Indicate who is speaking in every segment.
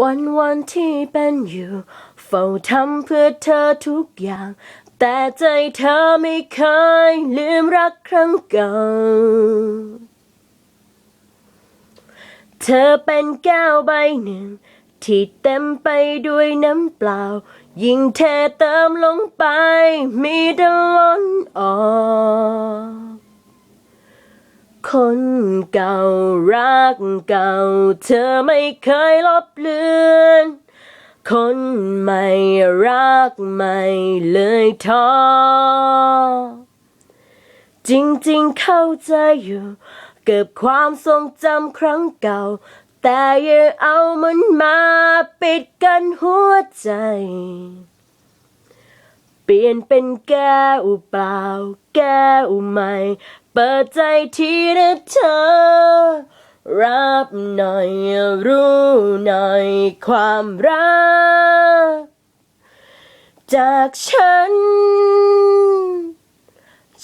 Speaker 1: วันวันที่เป็นอยู่ เฝ้าทำเพื่อเธอทุกอย่าง แต่ใจเธอไม่เคยลืมรักครั้งเก่า เธอเป็นแก้วใบหนึ่ง ที่เต็มไปด้วยน้ำเปล่า ยิ่งเทเติมลงไป มีแต่ล้นออก คนเก่ารักเก่า เธอไม่เคยลบเลือน คนใหม่รักใหม่เลยท้อจริงๆเข้าใจอยู่เกับความทรงจำครั้งเก่า แต่อย่าเอามันมาปิดกันหัวใจ ปลี่ยนเป็นแก้วเปล่า แก้วใหม่ เปิดใจทีนะเธอ รับหน่อยรู้หน่อยความรัก จากฉัน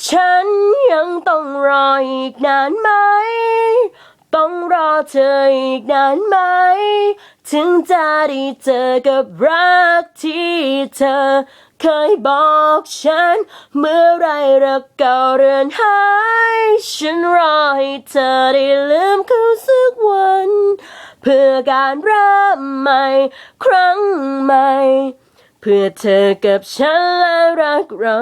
Speaker 1: ฉันยังต้องรออีกนานไหม ต้องรอเธออีกนานไหม ถึงจะได้เจอกับรักที่เธอ เคยบอกฉัน เมื่อไรรักเก่าเรือนหาย ฉันรอให้เธอได้ลืมเขาสักวัน เพื่อการเริ่มใหม่ ครั้งใหม่ เพื่อเธอกับฉันและรักเรา